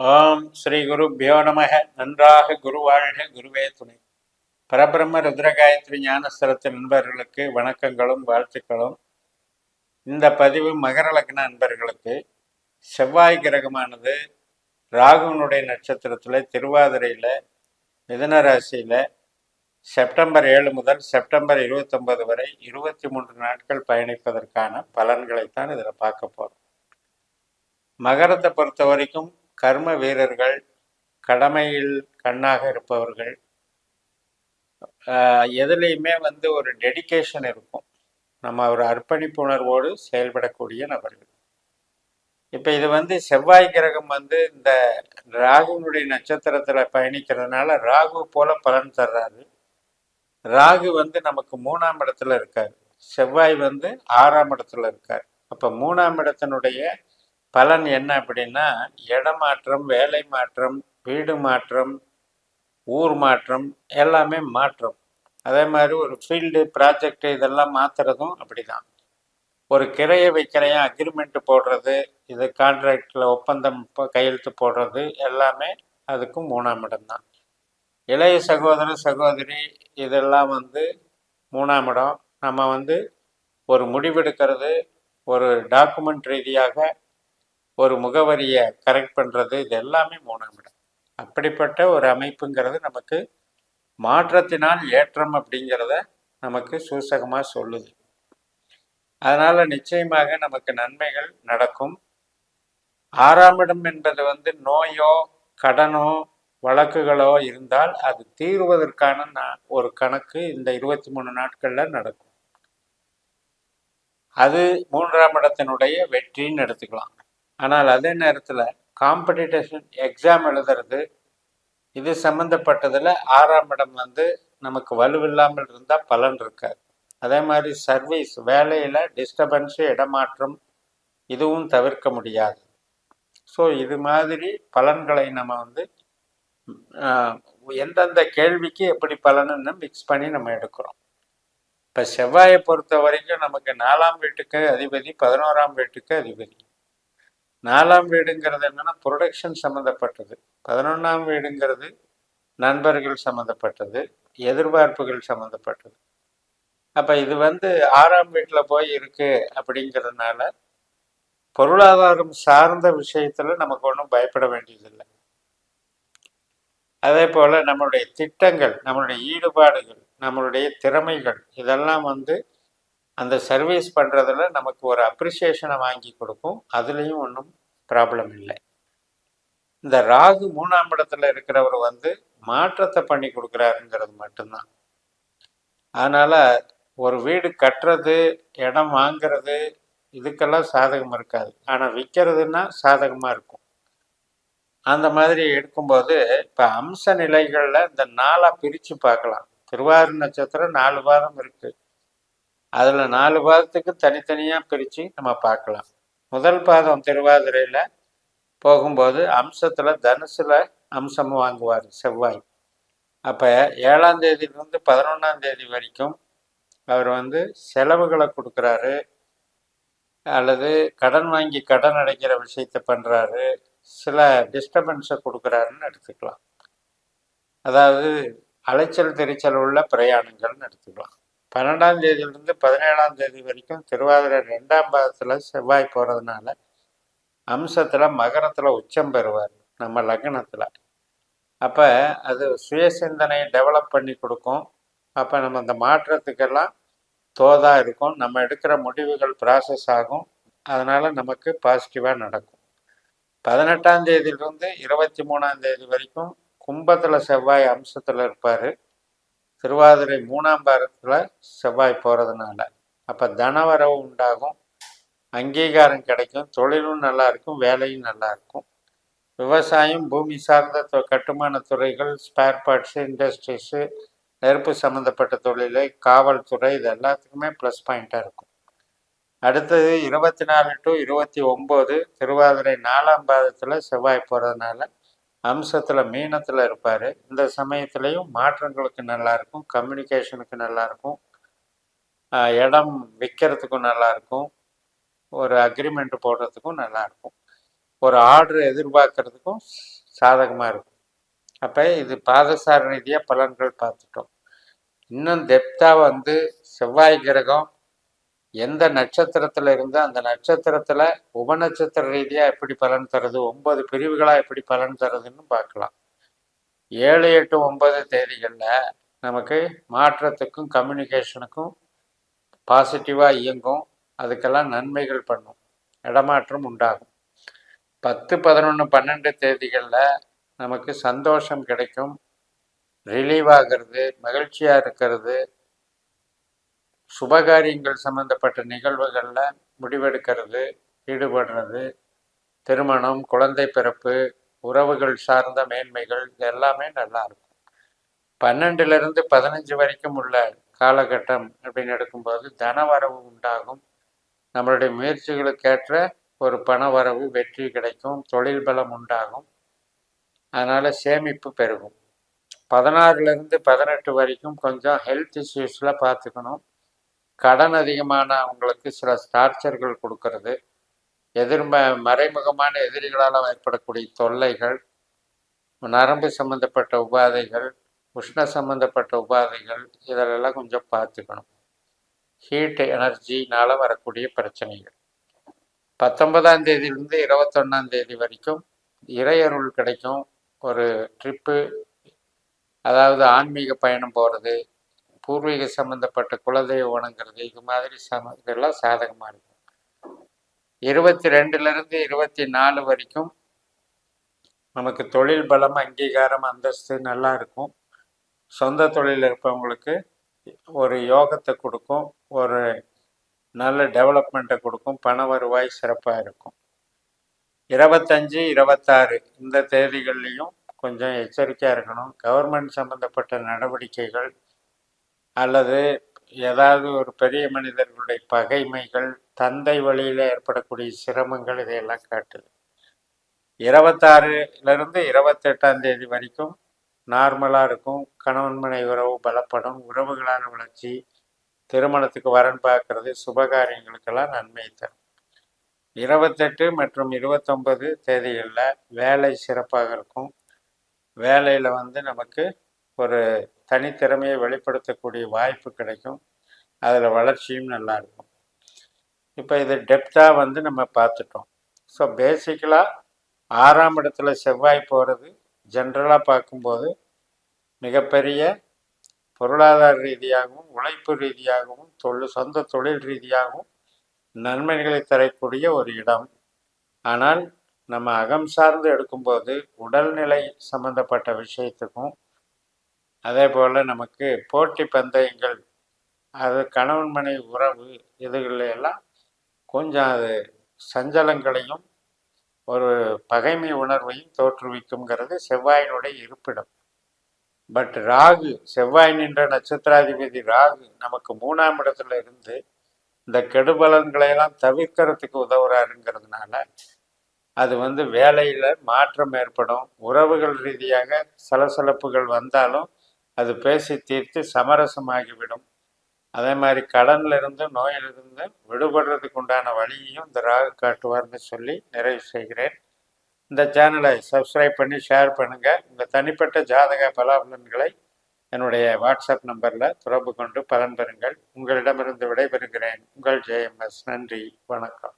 ஓம் ஸ்ரீ குருப்பியோ நமக. நன்றாக குருவாழ்க குருவே துணை. பரபிரம்ம ருத்ரகாயத்ரி ஞானஸ்தலத்தின் நண்பர்களுக்கு வணக்கங்களும் வாழ்த்துக்களும். இந்த பதிவு மகர லக்ன நண்பர்களுக்கு. செவ்வாய் கிரகமானது ராகுனுடைய நட்சத்திரத்தில் திருவாதிரையில் மிதன ராசியில் செப்டம்பர் ஏழு முதல் செப்டம்பர் இருபத்தொன்பது வரை இருபத்தி மூன்று நாட்கள் பயணிப்பதற்கான பலன்களைத்தான் இதில் பார்க்க போகிறோம் மகரத்தை பொறுத்த வரைக்கும் கர்ம வீரர்கள் கடமையில் கண்ணாக இருப்பவர்கள் எதுலேயுமே வந்து ஒரு டெடிகேஷன் இருக்கும். நம்ம ஒரு அர்ப்பணிப்பு உணர்வோடு செயல்படக்கூடிய நபர்கள். இப்போ இது வந்து செவ்வாய் கிரகம் வந்து இந்த ராகுனுடைய நட்சத்திரத்தில் பயணிக்கிறதுனால ராகு போல பலன் தர்றாரு ராகு வந்து நமக்கு மூணாம் இடத்துல இருக்கார். செவ்வாய் வந்து ஆறாம் இடத்துல இருக்கார். அப்போ மூணாம் இடத்தினுடைய பலன் என்ன அப்படின்னா இடமாற்றம் வேலை மாற்றம் வீடு மாற்றம் ஊர் மாற்றம் எல்லாமே மாற்றம். அதே மாதிரி ஒரு ஃபீல்டு ப்ராஜெக்ட் இதெல்லாம் மாற்றுறதும் அப்படிதான். ஒரு கிரையை வைக்கிறையும் அக்ரிமெண்ட் போடுறது இது கான்ட்ராக்டில் ஒப்பந்தம் இப்போ கையெழுத்து போடுறது எல்லாமே அதுக்கும் மூணாம் இடம்தான் இளைய சகோதர சகோதரி இதெல்லாம் வந்து மூணாம் இடம். நம்ம வந்து ஒரு முடிவெடுக்கிறது ஒரு டாக்குமெண்ட் ரீதியாக ஒரு முகவரியை கரெக்ட் பண்ணுறது இது எல்லாமே மூணாம் இடம். அப்படிப்பட்ட ஒரு அமைப்புங்கிறது நமக்கு மாற்றத்தினால் ஏற்றம் அப்படிங்கிறத நமக்கு சூசகமாக சொல்லுது. அதனால் நிச்சயமாக நமக்கு நன்மைகள் நடக்கும். ஆறாம் இடம் என்பது வந்து நோயோ கடனோ வழக்குகளோ இருந்தால் அது தீர்வதற்கான நா- ஒரு கணக்கு இந்த இருபத்தி மூணு நாட்களில் நடக்கும். அது மூன்றாம் இடத்தினுடைய வெற்றின்னு எடுத்துக்கலாம். ஆனால் அதே நேரத்தில் காம்படிட்டேஷன் எக்ஸாம் எழுதுறது இது சம்மந்தப்பட்டதில் ஆறாம் இடம் வந்து நமக்கு வலுவில்லாமல் இருந்தால் பலன் இருக்காது. அதே மாதிரி சர்வீஸ் வேலையில் டிஸ்டர்பன்ஸு இடமாற்றம் இதுவும் தவிர்க்க முடியாது. ஸோ இது மாதிரி பலன்களை நம்ம வந்து எந்தெந்த கேள்விக்கு எப்படி பலனுன்னு மிக்ஸ் பண்ணி நம்ம எடுக்கிறோம். இப்போ செவ்வாயை பொறுத்த வரைக்கும் நமக்கு நாலாம் வீட்டுக்கு அதிபதி பதினோராம் வீட்டுக்கு அதிபதி. நாலாம் வீடுங்கிறது என்னன்னா ப்ரொடக்ஷன் சம்மந்தப்பட்டது பதினொன்றாம் வீடுங்கிறது நண்பர்கள் சம்மந்தப்பட்டது எதிர்பார்ப்புகள் சம்மந்தப்பட்டது அப்போ இது வந்து ஆறாம் வீட்டில் போய் இருக்கு அப்படிங்கிறதுனால பொருளாதாரம் சார்ந்த விஷயத்துல நமக்கு ஒன்றும் பயப்பட வேண்டியதில்லை. அதே போல் நம்மளுடைய திட்டங்கள் நம்மளுடைய ஈடுபாடுகள் நம்மளுடைய திறமைகள் இதெல்லாம் வந்து அந்த சர்வீஸ் பண்ணுறதுல நமக்கு ஒரு அப்ரிசியேஷனை வாங்கி கொடுக்கும். அதுலேயும் ஒன்றும் ப்ராப்ளம் இல்லை. இந்த ராகு மூணாம் இடத்துல இருக்கிறவர் வந்து மாற்றத்தை பண்ணி கொடுக்குறாருங்கிறது மட்டும்தான். அதனால் ஒரு வீடு கட்டுறது இடம் வாங்குறது இதுக்கெல்லாம் சாதகம் இருக்காது. ஆனால் விற்கிறதுனா சாதகமாக இருக்கும். அந்த மாதிரி எடுக்கும்போது இப்போ அம்ச நிலைகளில் இந்த நாளாக பிரித்து பார்க்கலாம். திருவாரூர் நட்சத்திரம் நாலு பாதம் இருக்குது அதில் நாலு பாதத்துக்கு தனித்தனியாக பிரித்து நம்ம பார்க்கலாம். முதல் பாதம் திருவாதிரையில் போகும்போது அம்சத்தில் தனுசில் அம்சம் வாங்குவார் செவ்வாய். அப்போ ஏழாம் தேதியிலிருந்து பதினொன்றாம் தேதி வரைக்கும் அவர் வந்து செலவுகளை கொடுக்குறாரு. அல்லது கடன் வாங்கி கடன் அடைக்கிற விஷயத்தை பண்ணுறாரு சில டிஸ்டர்பன்ஸை கொடுக்குறாருன்னு எடுத்துக்கலாம். அதாவது அலைச்சல் தெரிச்சல் உள்ள பிரயாணங்கள்னு எடுத்துக்கலாம். பன்னெண்டாம் தேதியிலிருந்து பதினேழாம் தேதி வரைக்கும் திருவாதிரை ரெண்டாம் பாதத்தில் செவ்வாய் போகிறதுனால அம்சத்தில் மகரத்தில் உச்சம் பெறுவார் நம்ம லக்னத்தில். அப்போ அது சுய சிந்தனையை டெவலப் பண்ணி கொடுக்கும். அப்போ நம்ம அந்த மாற்றத்துக்கெல்லாம் தோதா இருக்கும். நம்ம எடுக்கிற முடிவுகள் ப்ராசஸ் ஆகும். அதனால் நமக்கு பாசிட்டிவாக நடக்கும். பதினெட்டாம் தேதியிலிருந்து இருபத்தி மூணாம் தேதி வரைக்கும் கும்பத்தில் செவ்வாய் அம்சத்தில் இருப்பார். திருவாதிரை மூணாம் பாரத்தில் செவ்வாய் போகிறதுனால அப்போ தனவரவு உண்டாகும். அங்கீகாரம் கிடைக்கும். தொழிலும் நல்லா இருக்கும். வேலையும் நல்லா இருக்கும். விவசாயம் பூமி சார்ந்த தொ- கட்டுமான துறைகள் ஸ்பேர் பார்ட்ஸு இண்டஸ்ட்ரீஸு நெருப்பு சம்மந்தப்பட்ட தொழில் காவல்துறை இது எல்லாத்துக்குமே ப்ளஸ் பாயிண்ட்டாக இருக்கும். அடுத்தது இருபத்தி நாலு டு இருபத்தி ஒம்பது திருவாதிரை நாலாம் பாதத்தில் செவ்வாய் போகிறதுனால அம்சத்தில் மீனத்தில் இருப்பார். இந்த சமயத்துலேயும் மாற்றங்களுக்கு நல்லாயிருக்கும் கம்யூனிகேஷனுக்கு நல்லா இருக்கும் இடம் விற்கிறதுக்கும் நல்லாயிருக்கும் ஒரு அக்ரிமெண்ட் போடுறதுக்கும் நல்லாயிருக்கும் ஒரு ஆர்டர் எதிர்பார்க்கறதுக்கும் சாதகமாக இருக்கும். அப்போ இது பாதசார ரீதியாக பலன்கள் பார்த்துட்டோம். இன்னும் டெப்த்தாக வந்து செவ்வாய் கிரகம் எந்த நட்சத்திரத்தில் இருந்து அந்த நட்சத்திரத்தில் உபநட்சத்திர ரீதியாக எப்படி பலன் தருது ஒன்பது பிரிவுகளாக எப்படி பலன் தருதுன்னு பார்க்கலாம். ஏழு எட்டு ஒன்பது தேதிகளில் நமக்கு மாற்றத்துக்கும் கம்யூனிகேஷனுக்கும் பாசிட்டிவாக இயங்கும். அதுக்கெல்லாம் நன்மைகள் பண்ணும். இடமாற்றம் உண்டாகும். பத்து பதினொன்று பன்னெண்டு தேதிகளில் நமக்கு சந்தோஷம் கிடைக்கும். ரிலீவ் ஆகிறது மகிழ்ச்சியாக இருக்கிறது சுபகாரியங்கள் சம்மந்தப்பட்ட நிகழ்வுகளில் முடிவெடுக்கிறது ஈடுபடுறது திருமணம் குழந்தை பிறப்பு உறவுகள் சார்ந்த மேன்மைகள் இது எல்லாமே நல்லா இருக்கும். பன்னெண்டுலேருந்து பதினஞ்சு வரைக்கும் உள்ள காலகட்டம் அப்படின்னு எடுக்கும்போது தனவரவு உண்டாகும். நம்மளுடைய முயற்சிகளுக்கேற்ற ஒரு பண வரவு வெற்றி கிடைக்கும் தொழில் பலம் உண்டாகும். அதனால் சேமிப்பு பெருகும். பதினாறுலேருந்து பதினெட்டு வரைக்கும் கொஞ்சம் ஹெல்த் இஷ்யூஸில் பார்த்துக்கணும் கடன் அதிகமான அவங்களுக்கு சில டார்ச்சர்கள் கொடுக்கறது. எதிர்ம மறைமுகமான எதிரிகளால் ஏற்படக்கூடிய தொல்லைகள் நரம்பு சம்பந்தப்பட்ட உபாதைகள் உஷ்ண சம்பந்தப்பட்ட உபாதைகள் இதிலெல்லாம் கொஞ்சம் பார்த்துக்கணும். ஹீட் எனர்ஜினால் வரக்கூடிய பிரச்சனைகள். பத்தொன்பதாம் தேதியிலிருந்து இருபத்தொன்னாம் தேதி வரைக்கும் இறையருள் கிடைக்கும் ஒரு ட்ரிப்பு அதாவது ஆன்மீக பயணம் போகிறது பூர்வீக சம்மந்தப்பட்ட குலதெய்வ வணங்குறது இது மாதிரி சம இதெல்லாம் சாதகமாக இருக்கும். இருபத்தி ரெண்டுலேருந்து இருபத்தி நாலு வரைக்கும் நமக்கு தொழில் பலம் அங்கீகாரம் அந்தஸ்து நல்லா இருக்கும். சொந்த தொழில் இருப்பவங்களுக்கு ஒரு யோகத்தை கொடுக்கும் ஒரு நல்ல டெவலப்மெண்ட்டை கொடுக்கும் பண வருவாய் சிறப்பாக இருக்கும். இருபத்தஞ்சு இருபத்தாறு இந்த தேதிகள்லையும் கொஞ்சம் எச்சரிக்கையாக இருக்கணும். கவர்மெண்ட் சம்மந்தப்பட்ட நடவடிக்கைகள் அல்லது ஏதாவது ஒரு பெரிய மனிதர்களுடைய பகைமைகள் தந்தை வழியில் ஏற்படக்கூடிய சிரமங்கள் இதையெல்லாம் காட்டுது. இருபத்தாறுலேருந்து இருபத்தெட்டாம் தேதி வரைக்கும் நார்மலாக இருக்கும். கணவன் மனை உறவு பலப்படும். உறவுகளான வளர்ச்சி திருமணத்துக்கு வரன் பார்க்கறது சுபகாரியங்களுக்கெல்லாம் நன்மை தரும். இருபத்தெட்டு மற்றும் இருபத்தொம்பது தேதிகளில் வேலை சிறப்பாக இருக்கும். வேலையில் வந்து நமக்கு ஒரு தனித்திறமையை வெளிப்படுத்தக்கூடிய வாய்ப்பு கிடைக்கும். அதில் வளர்ச்சியும் நல்லா இருக்கும். இப்போ இது டெப்த்தாக வந்து நம்ம பார்த்துட்டோம். ஸோ பேசிக்கலாக ஆறாம் இடத்துல செவ்வாய் போகிறது ஜென்ரலாக பார்க்கும்போது மிகப்பெரிய பொருளாதார ரீதியாகவும் உழைப்பு ரீதியாகவும் தொழில் சொந்த தொழில் ரீதியாகவும் நன்மைகளை தரக்கூடிய ஒரு இடம். ஆனால் நம்ம அகம் சார்ந்து எடுக்கும்போது உடல்நிலை சம்பந்தப்பட்ட விஷயத்துக்கும் அதே போல் நமக்கு போட்டி பந்தயங்கள் அது கணவன் மனைவி உறவு இதுகளில் எல்லாம் கொஞ்சம் அது சஞ்சலங்களையும் ஒரு பகைமை உணர்வையும் தோற்றுவிக்குங்கிறது செவ்வாயினுடைய இருப்பிடம். பட் ராகு செவ்வாய் நின்ற நட்சத்திராதிபதி ராகு நமக்கு மூணாம் இடத்துல இருந்து இந்த கெடுபலன்களையெல்லாம் தவிர்க்கிறதுக்கு உதவுறாருங்கிறதுனால அது வந்து வேலையில் மாற்றம் ஏற்படும். உறவுகள் ரீதியாக சலசலப்புகள் வந்தாலும் அது பேசி தீர்த்து சமரசமாகிவிடும். அதே மாதிரி கடன்ல இருந்து நோயிலிருந்து விடுபடுறதுக்கு உண்டான வழியையும் இந்த ராகு காட்டுவார்னு சொல்லி நிறைவு செய்கிறேன். இந்த சேனலை சப்ஸ்கிரைப் பண்ணி ஷேர் பண்ணுங்கள் உங்கள் தனிப்பட்ட ஜாதக பலாபலன்களை என்னுடைய வாட்ஸ்அப் நம்பரில் தொடர்பு கொண்டு பலன் பெறுங்கள். உங்களிடமிருந்து விடைபெறுகிறேன். உங்கள் ஜேஎம்எஸ் நன்றி. வணக்கம்.